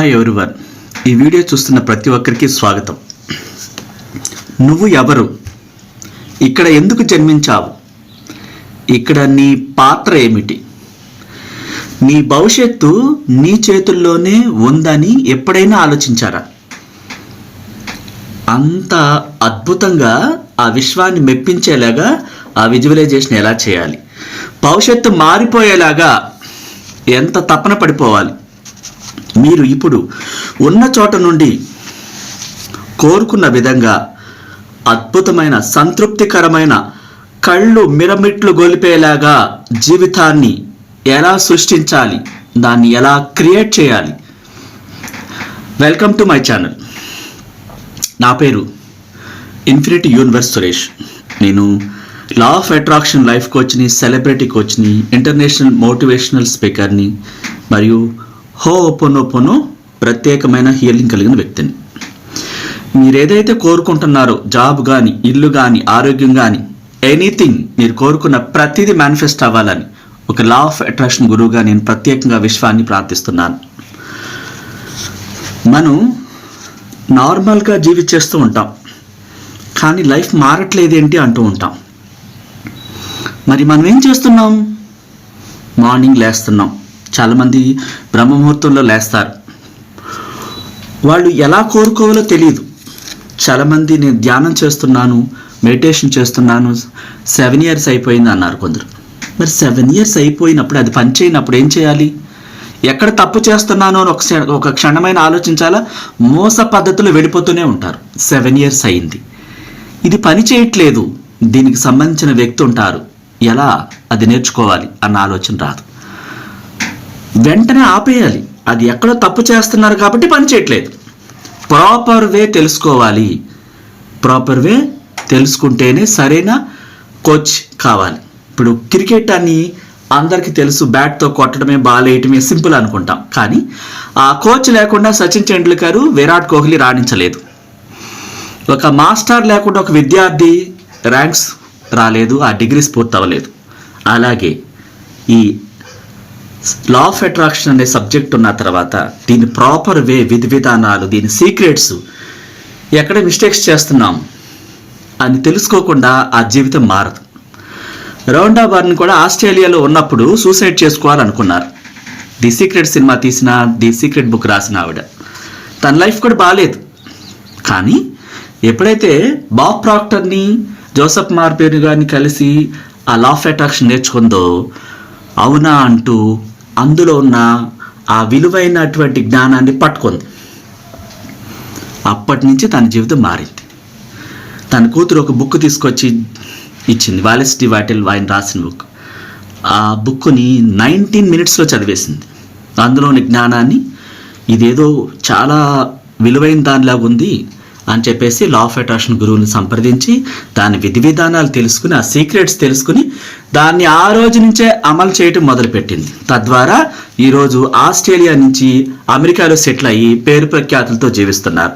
Hi everyone ఈ video చూస్తున్న ప్రతి ఒక్కరికి స్వాగతం. నువ్వు ఎవరు? ఇక్కడ ఎందుకు జన్మించావు? ఇక్కడ నీ పాత్ర ఏమిటి? నీ భవిష్యత్తు నీ చేతుల్లోనే ఉందని ఎప్పుడైనా ఆలోచించారా? అంత అద్భుతంగా ఆ విశ్వాన్ని మెప్పించేలాగా ఆ విజువలైజేషన్ ఎలా చేయాలి? భవిష్యత్తు మారిపోయేలాగా ఎంత తపన పడిపోవాలి? మీరు ఇప్పుడు ఉన్న చోట నుండి కోరుకున్న విధంగా అద్భుతమైన సంతృప్తికరమైన కళ్ళు మిరమిట్లు గొలిపేలాగా జీవితాన్ని ఎలా సృష్టించాలి దాన్ని ఎలా క్రియేట్ చేయాలి? Welcome to my channel. నా పేరు ఇన్ఫినిటీ యూనివర్స్ సురేష్. నేను లా ఆఫ్ అట్రాక్షన్ లైఫ్ కోచ్ని సెలబ్రిటీ కోచ్ని ఇంటర్నేషనల్ మోటివేషనల్ స్పీకర్ని మరియు హో ఒపోనోపోనో ప్రత్యేకమైన హీలింగ్ కలిగిన వ్యక్తిని. మీరు ఏదైతే కోరుకుంటున్నారో జాబ్ కానీ ఇల్లు కానీ ఆరోగ్యం కానీ ఎనీథింగ్ మీరు కోరుకున్న ప్రతిదీ మేనిఫెస్ట్ అవ్వాలని ఒక లా ఆఫ్ అట్రాక్షన్ గురువుగా నేను ప్రత్యేకంగా విశ్వాన్ని ప్రార్థిస్తున్నాను. మనం నార్మల్గా జీవించేస్తూ ఉంటాం. కానీ లైఫ్ మారట్లేదేంటి అంటూ ఉంటాం. మరి మనం ఏం చేస్తున్నాం? మార్నింగ్ లేస్తున్నాం. చాలామంది బ్రహ్మముహూర్తంలో లేస్తారు. వాళ్ళు ఎలా కోరుకోవాలో తెలియదు చాలామంది నేను ధ్యానం చేస్తున్నాను మెడిటేషన్ చేస్తున్నాను సెవెన్ ఇయర్స్ అయిపోయింది అన్నారు కొందరు. మరి సెవెన్ ఇయర్స్ అయిపోయినప్పుడు అది పని చేయనప్పుడు ఏం చేయాలి? ఎక్కడ తప్పు చేస్తున్నానో అని ఒక ఒక క్షణమైన ఆలోచించాలా? మోస పద్ధతిలో వెళ్ళిపోతూనే ఉంటారు. సెవెన్ ఇయర్స్ అయింది. ఇది పని చేయట్లేదు. దీనికి సంబంధించిన వ్యక్తి ఉంటారు. ఎలా అది నేర్చుకోవాలి అన్న ఆలోచన రాదు. వెంటనే ఆపేయాలి. అది ఎక్కడో తప్పు చేస్తున్నారు కాబట్టి పని చేయట్లేదు. ప్రాపర్ వే తెలుసుకోవాలి. ప్రాపర్ వే తెలుసుకుంటేనే సరైన కోచ్ కావాలి. ఇప్పుడు క్రికెట్ అని అందరికీ తెలుసు బ్యాట్తో కొట్టడమే బాల్ వేయటమే సింపుల్ అనుకుంటాం. కానీ ఆ కోచ్ లేకుండా సచిన్ టెండూల్కర్ విరాట్ కోహ్లీ రాణించలేదు. ఒక మాస్టర్ లేకుండా ఒక విద్యార్థి ర్యాంక్స్ రాలేదు ఆ డిగ్రీస్ పూర్తవ్వలేదు. అలాగే ఈ లా ఆఫ్ అట్రాక్షన్ అనే సబ్జెక్ట్ ఉన్న తర్వాత దీని ప్రాపర్ వే విధి విధానాలు దీని సీక్రెట్స్ ఎక్కడ మిస్టేక్స్ చేస్తున్నాం అని తెలుసుకోకుండా ఆ జీవితం మారదు. రౌండా బార్ని కూడా ఆస్ట్రేలియాలో ఉన్నప్పుడు సూసైడ్ చేసుకోవాలనుకున్నారు. ది సీక్రెట్ సినిమా తీసిన ది సీక్రెట్ బుక్ రాసిన ఆవిడ. తన లైఫ్ కూడా బాగాలేదు కానీ ఎప్పుడైతే బాబ్ ప్రాక్టర్ని జోసఫ్ మార్పేరు గారిని కలిసి ఆ లా ఆఫ్ అట్రాక్షన్ నేర్చుకుందో అవునా అంటూ అందులో ఉన్న ఆ విలువైనటువంటి జ్ఞానాన్ని పట్టుకుంది. అప్పటి నుంచి తన జీవితం మారింది. తన కూతురు ఒక బుక్ తీసుకొచ్చి ఇచ్చింది. వాలెస్ డి వాటిల్ ఆయన రాసిన బుక్. ఆ బుక్ని నైన్టీన్ మినిట్స్లో చదివేసింది. అందులోని జ్ఞానాన్ని ఇదేదో చాలా విలువైన దానిలాగా ఉంది అని చెప్పేసి లా ఆఫ్ అట్రాక్షన్ గురువుని సంప్రదించి దాని విధి విధానాలు తెలుసుకుని ఆ సీక్రెట్స్ తెలుసుకుని దాన్ని ఆ రోజు నుంచే అమలు చేయటం మొదలుపెట్టింది. తద్వారా ఈరోజు ఆస్ట్రేలియా నుంచి అమెరికాలో సెటిల్ అయ్యి పేరు ప్రఖ్యాతులతో జీవిస్తున్నారు.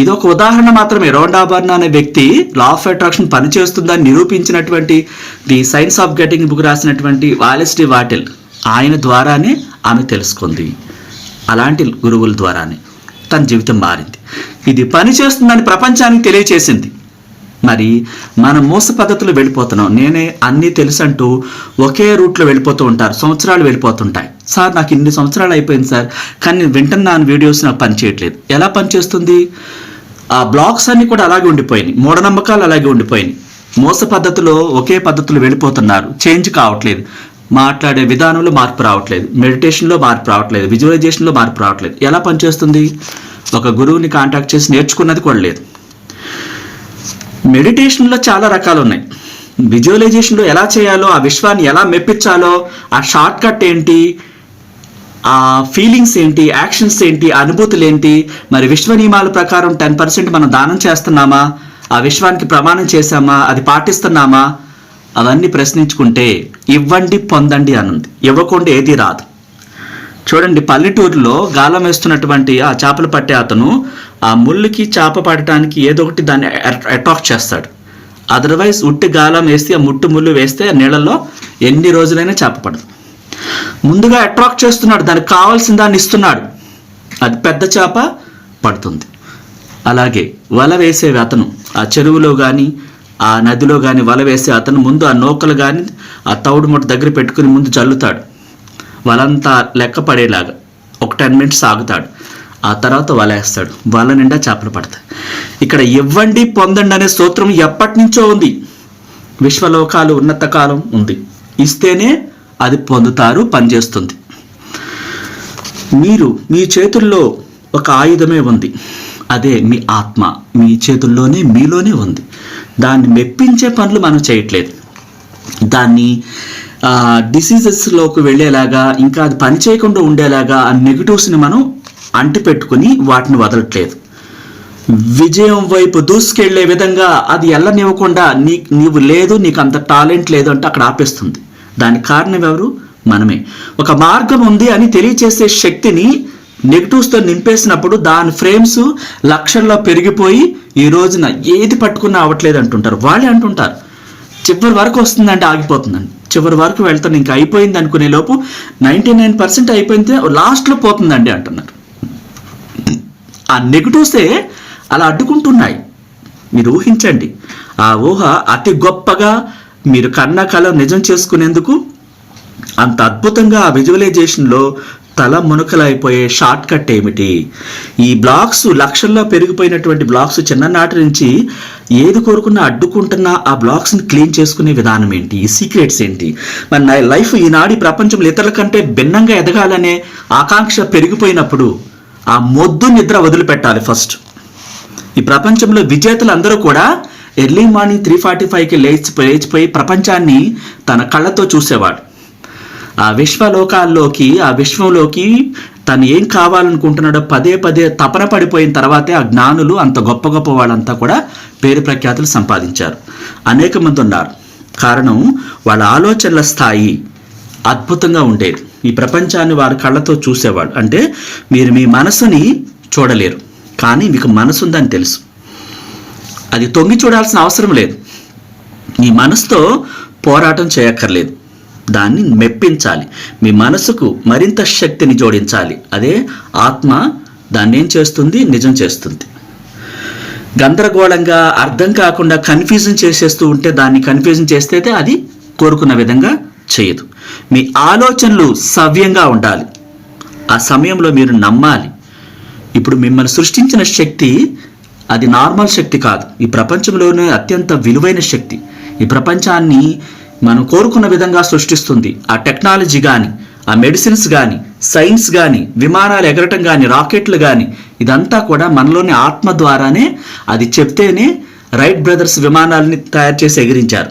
ఇది ఒక ఉదాహరణ మాత్రమే. రోండాబర్న్ అనే వ్యక్తి లా ఆఫ్ అట్రాక్షన్ పనిచేస్తుందని నిరూపించినటువంటి the science of getting book రాసినటువంటి వాలెస్ డి వాటిల్ ఆయన ద్వారానే ఆమె తెలుసుకుంది. అలాంటి గురువుల ద్వారానే. తన జీవితం మారింది. ఇది పని చేస్తుందని ప్రపంచానికి తెలియచేసింది. మరి మనం మోస పద్ధతిలో వెళ్ళిపోతున్నాం. నేనే అన్నీ తెలుసంటూ ఒకే రూట్లో వెళ్ళిపోతూ ఉంటారు. సంవత్సరాలు వెళ్ళిపోతుంటాయి. సార్ నాకు ఇన్ని సంవత్సరాలు అయిపోయింది సార్ కానీ నేను వింటున్నాను వీడియోస్ నాకు పని చేయట్లేదు. ఎలా పనిచేస్తుంది ఆ బ్లాగ్స్ అన్నీ కూడా అలాగే ఉండిపోయినాయి. మూఢనమ్మకాలు అలాగే ఉండిపోయినాయి. మోస పద్ధతిలో ఒకే పద్ధతిలో వెళ్ళిపోతున్నారు. చేంజ్ కావట్లేదు. మాట్లాడే విధానంలో మార్పు రావట్లేదు. మెడిటేషన్లో మార్పు రావట్లేదు. విజువలైజేషన్లో మార్పు రావట్లేదు. ఎలా పనిచేస్తుంది? ఒక గురువుని కాంటాక్ట్ చేసి నేర్చుకున్నది కూడా లేదు. మెడిటేషన్లో చాలా రకాలు ఉన్నాయి విజువలైజేషన్లో ఎలా చేయాలో ఆ విశ్వాన్ని ఎలా మెప్పించాలో ఆ షార్ట్ కట్ ఏంటి ఆ ఫీలింగ్స్ ఏంటి యాక్షన్స్ ఏంటి అనుభూతులు ఏంటి మరి విశ్వ నియమాల ప్రకారం టెన్ పర్సెంట్ మనం దానం చేస్తున్నామా? ఆ విశ్వానికి ప్రమాణం చేశామా? అది పాటిస్తున్నామా? అవన్నీ ప్రశ్నించుకుంటే ఇవ్వండి పొందండి అనుంది. ఇవ్వకుండా ఏది రాదు. చూడండి పల్లెటూరులో గాలం వేస్తున్నటువంటి ఆ చేపలు పట్టే అతను ఆ ముళ్ళుకి చేప పడటానికి ఏదో ఒకటి దాన్ని అటాక్ చేస్తాడు. అదర్వైజ్ ఉట్టి గాలం వేస్తే ఆ ముట్టు ముళ్ళు వేస్తే ఆ నీళ్ళల్లో ఎన్ని రోజులైనా చేప పడదు. ముందుగా అట్రాక్ట్ చేస్తున్నాడు దానికి కావాల్సిన దాన్ని ఇస్తున్నాడు. అది పెద్ద చేప పడుతుంది. అలాగే వల వేసే అతను ఆ చెరువులో కానీ ఆ నదిలో కానీ వల వేసి అతను ముందు ఆ నూకలు కానీ ఆ తౌడు ముట్ట దగ్గర పెట్టుకుని ముందు చల్లుతాడు. వలంతా లెక్క పడేలాగా ఒక టెన్ మినిట్స్ ఆగుతాడు. ఆ తర్వాత వల వేస్తాడు. వల నిండా చేపలు పడతాయి. ఇక్కడ ఇవ్వండి పొందండి అనే సూత్రం ఎప్పటి నుంచో ఉంది. విశ్వలోకాలు ఉన్నత కాలం ఉంది. ఇస్తేనే అది పొందుతారు పనిచేస్తుంది మీరు మీ చేతుల్లో ఒక ఆయుధమే ఉంది. అదే మీ ఆత్మ మీ చేతుల్లోనే మీలోనే ఉంది. దాన్ని మెప్పించే పనులు మనం చేయట్లేదు. దాన్ని డిసీజెస్లోకి వెళ్ళేలాగా ఇంకా అది పని చేయకుండా ఉండేలాగా ఆ నెగిటివ్స్ని మనం అంటిపెట్టుకుని వాటిని వదలట్లేదు. విజయం వైపు దూసుకెళ్ళే విధంగా అది ఎల్లనివ్వకుండా నీ నీవు లేదు నీకు అంత టాలెంట్ లేదు అంటే అక్కడ ఆపేస్తుంది. దానికి కారణం ఎవరు? మనమే. ఒక మార్గం ఉంది అని తెలియచేసే శక్తిని నెగిటివ్స్తో నింపేసినప్పుడు దాని ఫ్రేమ్స్ లక్షల్లో పెరిగిపోయి ఈ రోజున ఏది పట్టుకున్నా అవ్వట్లేదు అంటుంటారు. వాళ్ళే అంటుంటారు. చివరి వరకు వస్తుందంటే ఆగిపోతుందండి. చివరి వరకు వెళ్తాను ఇంకా అయిపోయింది అనుకునే లోపు నైంటీ నైన్ పర్సెంట్ అయిపోయింది లాస్ట్లో పోతుందండి అంటున్నారు. ఆ నెగిటివ్సే అలా అడ్డుకుంటున్నాయి. మీరు ఊహించండి. ఆ ఊహ అతి గొప్పగా మీరు కన్నా కళ నిజం చేసుకునేందుకు అంత అద్భుతంగా ఆ విజువలైజేషన్లో తల మునకలైపోయే షార్ట్ కట్ ఏమిటి? ఈ బ్లాక్స్ లక్షల్లో పెరిగిపోయినటువంటి బ్లాక్స్ చిన్ననాటి నుంచి ఏది కోరుకున్నా అడ్డుకుంటున్నా ఆ బ్లాక్స్ని క్లీన్ చేసుకునే విధానం ఏంటి? ఈ సీక్రెట్స్ ఏంటి? మరి నా లైఫ్ ఈనాడు ప్రపంచంలో ఇతరుల కంటే భిన్నంగా ఎదగాలనే ఆకాంక్ష పెరిగిపోయినప్పుడు ఆ మొద్దు నిద్ర వదిలిపెట్టాలి ఫస్ట్. ఈ ప్రపంచంలో విజేతలు అందరూ కూడా ఎర్లీ మార్నింగ్ త్రీ ఫార్టీ ఫైవ్కి లేచి లేచిపోయి ప్రపంచాన్ని తన కళ్ళతో చూసేవాడు. ఆ విశ్వలోకాల్లోకి ఆ విశ్వంలోకి తను ఏం కావాలనుకుంటున్నాడో పదే పదే తపన పడిపోయిన తర్వాతే ఆ జ్ఞానులు అంత గొప్ప గొప్ప వాళ్ళంతా కూడా పేరు ప్రఖ్యాతులు సంపాదించారు. అనేక మంది ఉన్నారు. కారణం వాళ్ళ ఆలోచనల స్థాయి అద్భుతంగా ఉండేది. ఈ ప్రపంచాన్ని వారి కళ్ళతో చూసేవాడు అంటే మీరు మీ మనసుని చూడలేరు. కానీ మీకు మనసు ఉందని తెలుసు. అది తొంగి చూడాల్సిన అవసరం లేదు. మీ మనసుతో పోరాటం చేయక్కర్లేదు. దాన్ని మెప్పించాలి మీ మనసుకు మరింత శక్తిని జోడించాలి. అదే ఆత్మ దాన్ని ఏం చేస్తుంది? నిజం చేస్తుంది. గందరగోళంగా అర్థం కాకుండా కన్ఫ్యూజన్ చేసేస్తూ ఉంటే దాన్ని కన్ఫ్యూజన్ చేస్తే అది కోరుకున్న విధంగా చేయదు. మీ ఆలోచనలు సవ్యంగా ఉండాలి. ఆ సమయంలో మీరు నమ్మాలి. ఇప్పుడు మిమ్మల్ని సృష్టించిన శక్తి అది నార్మల్ శక్తి కాదు. ఈ ప్రపంచంలోనే అత్యంత విలువైన శక్తి. ఈ ప్రపంచాన్ని మనం కోరుకున్న విధంగా సృష్టిస్తుంది. ఆ టెక్నాలజీ కానీ ఆ మెడిసిన్స్ కానీ సైన్స్ కానీ విమానాలు ఎగరటం కానీ రాకెట్లు కానీ ఇదంతా కూడా మనలోని ఆత్మ ద్వారానే అది చెప్తేనే రైట్ బ్రదర్స్ విమానాలని తయారు చేసి ఎగిరించారు.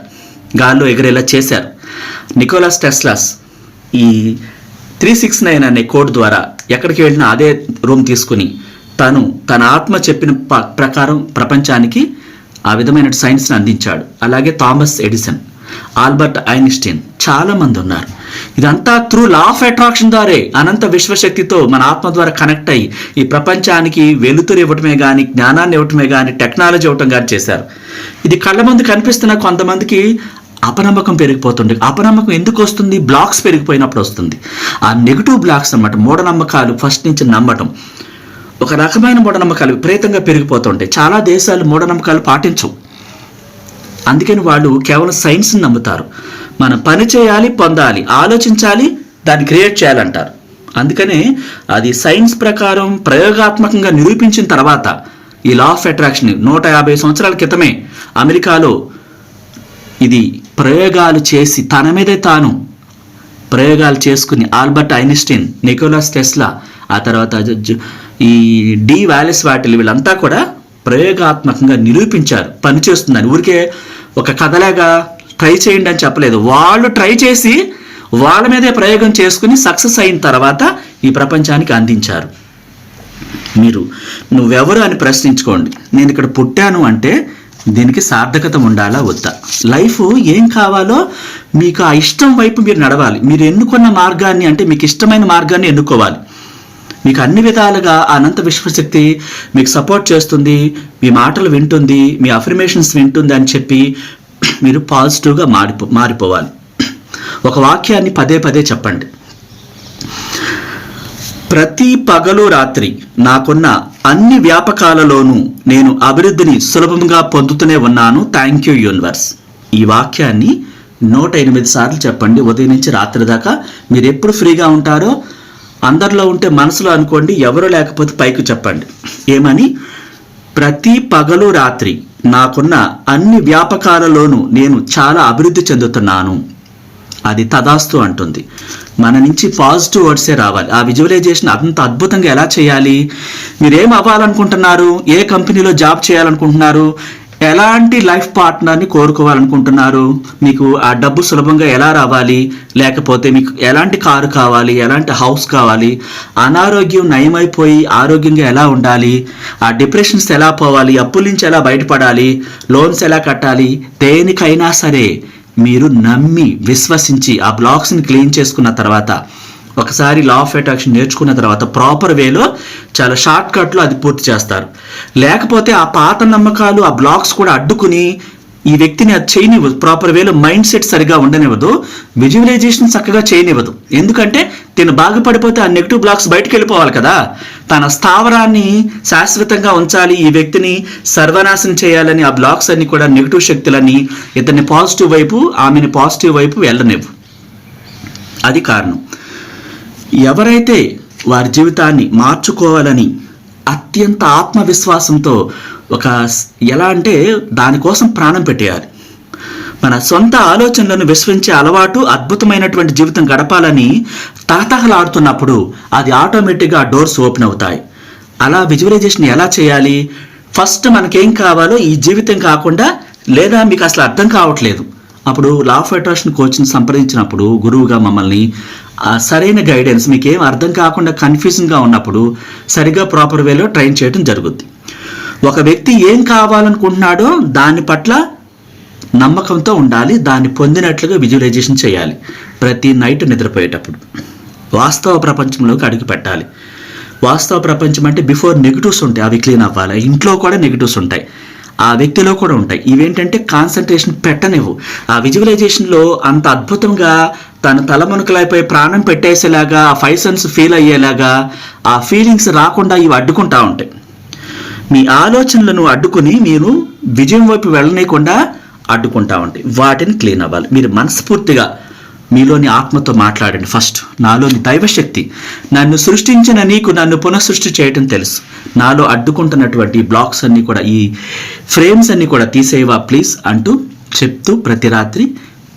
గాల్లో ఎగిరేలా చేశారు. నికోలాస్ టెస్లాస్ ఈ త్రీ సిక్స్ నైన్ అనే కోడ్ ద్వారా ఎక్కడికి వెళ్ళినా అదే రూమ్ తీసుకుని తను తన ఆత్మ చెప్పిన ప- ప్రకారం ప్రపంచానికి ఆ విధమైన సైన్స్ని అందించాడు. అలాగే థామస్ ఎడిసన్. ఆల్బర్ట్ ఐన్స్టీన్ చాలామంది ఉన్నారు. ఇదంతా త్రూ లా ఆఫ్ అట్రాక్షన్ ద్వారే అనంత విశ్వశక్తితో మన ఆత్మ ద్వారా కనెక్ట్ అయ్యి ఈ ప్రపంచానికి వెలుతురు ఇవ్వటమే కానీ జ్ఞానాన్ని ఇవ్వటమే కానీ టెక్నాలజీ ఇవ్వటం కానీ చేశారు. ఇది కళ్ళ ముందు కనిపిస్తున్న కొంతమందికి అపనమ్మకం పెరిగిపోతుంది. అపనమ్మకం ఎందుకు వస్తుంది? బ్లాక్స్ పెరిగిపోయినప్పుడు వస్తుంది. ఆ నెగిటివ్ బ్లాక్స్ అనమాట మూఢనమ్మకాలు ఫస్ట్ నుంచి నమ్మటం. ఒక రకమైన మూఢనమ్మకాలు విపరీతంగా పెరిగిపోతుంటాయి. చాలా దేశాలు మూఢనమ్మకాలు పాటించవు. అందుకని వాళ్ళు కేవలం సైన్స్ని నమ్ముతారు. మనం పని చేయాలి పొందాలి ఆలోచించాలి దాన్ని క్రియేట్ చేయాలంటారు. అందుకనే అది సైన్స్ ప్రకారం ప్రయోగాత్మకంగా నిరూపించిన తర్వాత ఈ లా ఆఫ్ అట్రాక్షన్ నూట యాభై సంవత్సరాల క్రితమే అమెరికాలో ఇది ప్రయోగాలు చేసి తన మీదే తాను ప్రయోగాలు చేసుకుని ఆల్బర్ట్ ఐన్స్టీన్ నికోలాస్ టెస్లా ఆ తర్వాత జ- ఈ డి వ్యాలెస్ వాటిల్ వీళ్ళంతా కూడా ప్రయోగాత్మకంగా నిరూపించారు. పనిచేస్తుందని ఊరికే ఒక కథలాగా ట్రై చేయండి అని చెప్పలేదు. వాళ్ళు ట్రై చేసి వాళ్ళ మీదే ప్రయోగం చేసుకుని సక్సెస్ అయిన తర్వాత ఈ ప్రపంచానికి అందించారు. మీరు నువ్వెవరు అని ప్రశ్నించుకోండి. నేను ఇక్కడ పుట్టాను అంటే దీనికి సార్థకత ఉండాలా వద్దా? లైఫ్ ఏం కావాలో మీకు ఆ ఇష్టం వైపు మీరు నడవాలి. మీరు ఎన్నుకున్న మార్గాన్ని అంటే మీకు ఇష్టమైన మార్గాన్ని ఎన్నుకోవాలి. మీకు అన్ని విధాలుగా అనంత విశ్వశక్తి మీకు సపోర్ట్ చేస్తుంది మీ మాటలు వింటుంది మీ అఫర్మేషన్స్ వింటుంది అని చెప్పి మీరు పాజిటివ్గా మారిపో మారిపోవాలి. ఒక వాక్యాన్ని పదే పదే చెప్పండి. ప్రతి ప్రతి పగలు రాత్రి నాకున్న అన్ని వ్యాపకాలలోనూ నేను అభివృద్ధిని సులభంగా పొందుతూనే ఉన్నాను. థ్యాంక్ యూ యూనివర్స్ ఈ వాక్యాన్ని నూట ఎనిమిది సార్లు చెప్పండి. ఉదయం నుంచి రాత్రి దాకా మీరు ఎప్పుడు ఫ్రీగా ఉంటారో అందరిలో ఉంటే మనసులో అనుకోండి ఎవరు లేకపోతే పైకి చెప్పండి. ఏమని? ప్రతి పగలు రాత్రి నాకున్న అన్ని వ్యాపకాలలోనూ నేను చాలా అభివృద్ధి చెందుతున్నాను. అది తదాస్తు అంటుంది. మన నుంచి పాజిటివ్ వర్డ్సే రావాలి. ఆ విజువలైజేషన్ అంత అద్భుతంగా ఎలా చేయాలి? మీరేం అవ్వాలనుకుంటున్నారు? ఏ కంపెనీలో జాబ్ చేయాలనుకుంటున్నారు? ఎలాంటి లైఫ్ పార్ట్నర్ని కోరుకోవాలనుకుంటున్నారు? మీకు ఆ డబ్బు సులభంగా ఎలా రావాలి? లేకపోతే మీకు ఎలాంటి కారు కావాలి? ఎలాంటి హౌస్ కావాలి? అనారోగ్యం నయమైపోయి ఆరోగ్యంగా ఎలా ఉండాలి? ఆ డిప్రెషన్స్ ఎలా పోవాలి? అప్పుల నుంచి ఎలా బయటపడాలి? లోన్స్ ఎలా కట్టాలి? దేనికైనా సరే మీరు నమ్మి విశ్వసించి ఆ బ్లాక్స్ని క్లీన్ చేసుకున్న తర్వాత ఒకసారి లా ఆఫ్ అట్రాక్షన్ నేర్చుకున్న తర్వాత ప్రాపర్ వేలో చాలా షార్ట్ కట్లో అది పూర్తి చేస్తారు. లేకపోతే ఆ పాత నమ్మకాలు ఆ బ్లాక్స్ కూడా అడ్డుకుని ఈ వ్యక్తిని అది చేయనివ్వదు. ప్రాపర్ వేలో మైండ్ సెట్ సరిగా ఉండనివ్వదు. విజువలైజేషన్ చక్కగా చేయనివ్వదు. ఎందుకంటే తిను బాగుపడిపోతే ఆ నెగిటివ్ బ్లాక్స్ బయటకు వెళ్ళిపోవాలి కదా. తన స్థావరాన్ని శాశ్వతంగా ఉంచాలి. ఈ వ్యక్తిని సర్వనాశనం చేయాలని ఆ బ్లాక్స్ అన్ని కూడా నెగిటివ్ శక్తులని ఇతన్ని పాజిటివ్ వైపు ఆమెని పాజిటివ్ వైపు వెళ్ళనివ్వు. అది కారణం. ఎవరైతే వారి జీవితాన్ని మార్చుకోవాలని అత్యంత ఆత్మవిశ్వాసంతో ఒక ఎలా అంటే దానికోసం ప్రాణం పెట్టేయాలి. మన సొంత ఆలోచనలను విశ్వించే అలవాటు అద్భుతమైనటువంటి జీవితం గడపాలని తహతహలాడుతున్నప్పుడు అది ఆటోమేటిక్గా డోర్స్ ఓపెన్ అవుతాయి. అలా విజువలైజేషన్ ఎలా చేయాలి? ఫస్ట్ మనకేం కావాలో ఈ జీవితం కాకుండా లేదా మీకు అసలు అర్థం కావట్లేదు. అప్పుడు లా ఆఫ్ అట్రాక్షన్ కోచ్ని సంప్రదించినప్పుడు గురువుగా మమ్మల్ని సరైన గైడెన్స్ మీకు ఏం అర్థం కాకుండా కన్ఫ్యూజన్గా ఉన్నప్పుడు సరిగా ప్రాపర్ వేలో ట్రైన్ చేయడం జరుగుద్ది. ఒక వ్యక్తి ఏం కావాలనుకుంటున్నాడో దాని పట్ల నమ్మకంతో ఉండాలి దాన్ని పొందినట్లుగా విజువలైజేషన్ చేయాలి ప్రతి నైట్ నిద్రపోయేటప్పుడు. వాస్తవ ప్రపంచంలోకి అడుగు పెట్టాలి. వాస్తవ ప్రపంచం అంటే బిఫోర్ నెగిటివ్స్ ఉంటాయి అవి క్లీన్ అవ్వాలి. ఇంట్లో కూడా నెగిటివ్స్ ఉంటాయి. ఆ వ్యక్తిలో కూడా ఉంటాయి. ఇవేంటంటే కాన్సన్ట్రేషన్ పెట్టనివ్వు. ఆ విజువలైజేషన్లో అంత అద్భుతంగా తన తలమునకలైపోయి ప్రాణం పెట్టేసేలాగా ఆ ఫైవ్ సెన్స్ ఫీల్ అయ్యేలాగా ఆ ఫీలింగ్స్ రాకుండా ఇవి అడ్డుకుంటా ఉంటాయి. మీ ఆలోచనలను అడ్డుకుని మీరు విజయం వైపు వెళ్ళనీయకుండా అడ్డుకుంటా ఉంటాయి. వాటిని క్లీన్ అవ్వాలి. మీరు మనస్ఫూర్తిగా మీలోని ఆత్మతో మాట్లాడండి ఫస్ట్. నాలోని దైవశక్తి. నన్ను సృష్టించిన నీకు నన్ను పునఃసృష్టి చేయటం తెలుసు. నాలో అడ్డుకుంటున్నటువంటి బ్లాక్స్ అన్నీ కూడా ఈ ఫ్రేమ్స్ అన్నీ కూడా తీసేవా ప్లీజ్ అంటూ చెప్తూ ప్రతి రాత్రి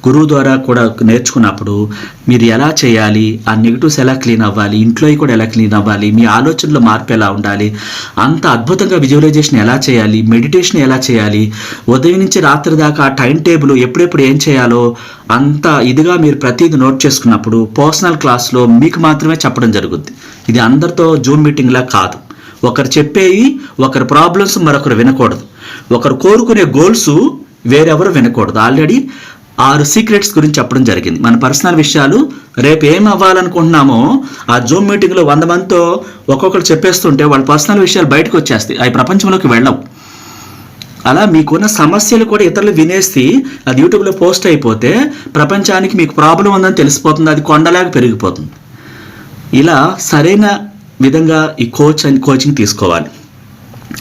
గురువు ద్వారా కూడా నేర్చుకున్నప్పుడు మీరు ఎలా చేయాలి? ఆ నెగిటివ్స్ ఎలా క్లీన్ అవ్వాలి? ఇంట్లో కూడా ఎలా క్లీన్ అవ్వాలి? మీ ఆలోచనలో మార్పు ఎలా ఉండాలి? అంత అద్భుతంగా విజువలైజేషన్ ఎలా చేయాలి? మెడిటేషన్ ఎలా చేయాలి? ఉదయం నుంచి రాత్రి దాకా టైం టేబుల్ ఎప్పుడెప్పుడు ఏం చేయాలో అంత ఇదిగా మీరు ప్రతిదీ నోట్ చేసుకున్నప్పుడు పర్సనల్ క్లాస్లో మీకు మాత్రమే చెప్పడం జరుగుద్ది. ఇది అందరితో జూమ్ మీటింగ్లా కాదు. ఒకరు చెప్పేవి ఒకరి ప్రాబ్లమ్స్ మరొకరు వినకూడదు. ఒకరు కోరుకునే గోల్స్ వేరెవరు వినకూడదు. ఆల్రెడీ ఆరు సీక్రెట్స్ గురించి చెప్పడం జరిగింది. మన పర్సనల్ విషయాలు రేపు ఏం అవ్వాలనుకుంటున్నామో ఆ జూమ్ మీటింగ్లో వంద మందితో ఒక్కొక్కరు చెప్పేస్తుంటే వాళ్ళ పర్సనల్ విషయాలు బయటకు వచ్చేస్తాయి. అవి ప్రపంచంలోకి వెళ్ళవు. అలా మీకున్న సమస్యలు కూడా ఇతరులు వినేసి అది యూట్యూబ్లో పోస్ట్ అయిపోతే ప్రపంచానికి మీకు ప్రాబ్లం ఉందని తెలిసిపోతుంది. అది కొండలాగా పెరిగిపోతుంది. ఇలా సరైన విధంగా ఈ కోచ్ అని కోచింగ్ తీసుకోవాలి.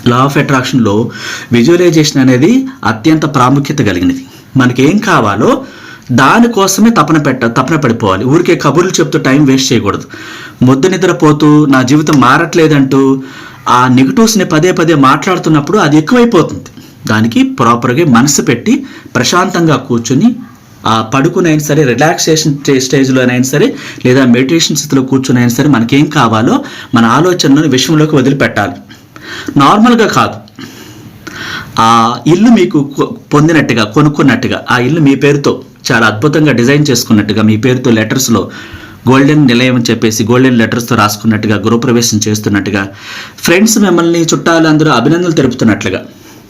లా ఆఫ్ అట్రాక్షన్లో విజువలైజేషన్ అనేది అత్యంత ప్రాముఖ్యత కలిగినది. మనకేం కావాలో దానికోసమే తపన పెట్ట తపన పడిపోవాలి. ఊరికే కబుర్లు చెప్తూ టైం వేస్ట్ చేయకూడదు. ముద్దు నిద్రపోతూ నా జీవితం మారట్లేదంటూ ఆ నెగిటివ్స్ని పదే పదే మాట్లాడుతున్నప్పుడు అది ఎక్కువైపోతుంది. దానికి ప్రాపర్గా మనసు పెట్టి ప్రశాంతంగా కూర్చుని ఆ పడుకునైనా సరే రిలాక్సేషన్ స్టేజ్లోనైనా సరే లేదా మెడిటేషన్ స్థితిలో కూర్చునైనా సరే మనకేం కావాలో మన ఆలోచనలను విషయంలోకి వదిలిపెట్టాలి. నార్మల్గా కాదు. ఆ ఇల్లు మీకు పొందినట్టుగా కొనుక్కున్నట్టుగా ఆ ఇల్లు మీ పేరుతో చాలా అద్భుతంగా డిజైన్ చేసుకున్నట్టుగా మీ పేరుతో లెటర్స్లో గోల్డెన్ నిలయం అని చెప్పేసి గోల్డెన్ లెటర్స్తో రాసుకున్నట్టుగా గృహప్రవేశం చేస్తున్నట్టుగా ఫ్రెండ్స్ మిమ్మల్ని చుట్టాలు అందరూ అభినందనలు తెలుపుతున్నట్లుగా.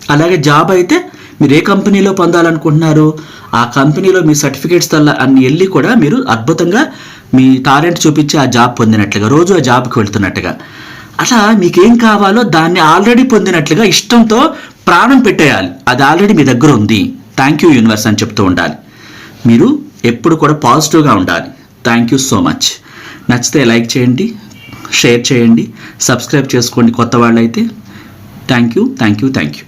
అలాగే జాబ్ అయితే మీరు ఏ కంపెనీలో పొందాలనుకుంటున్నారు? ఆ కంపెనీలో మీ సర్టిఫికేట్స్ తల్ల అన్ని వెళ్ళి కూడా మీరు అద్భుతంగా మీ టాలెంట్ చూపించి ఆ జాబ్ పొందినట్లుగా రోజు ఆ జాబ్కి వెళ్తున్నట్టుగా. అట్లా మీకేం కావాలో దాన్ని ఆల్రెడీ పొందినట్లుగా ఇష్టంతో ప్రాణం పెట్టేయాలి. అది ఆల్రెడీ మీ దగ్గర ఉంది. థ్యాంక్ యూ యూనివర్స్ అని చెప్తూ ఉండాలి. మీరు ఎప్పుడు కూడా పాజిటివ్గా ఉండాలి. థ్యాంక్ యూ సో మచ్ నచ్చితే లైక్ చేయండి షేర్ చేయండి సబ్స్క్రైబ్ చేసుకోండి కొత్త వాళ్ళైతే. Thank you thank you thank you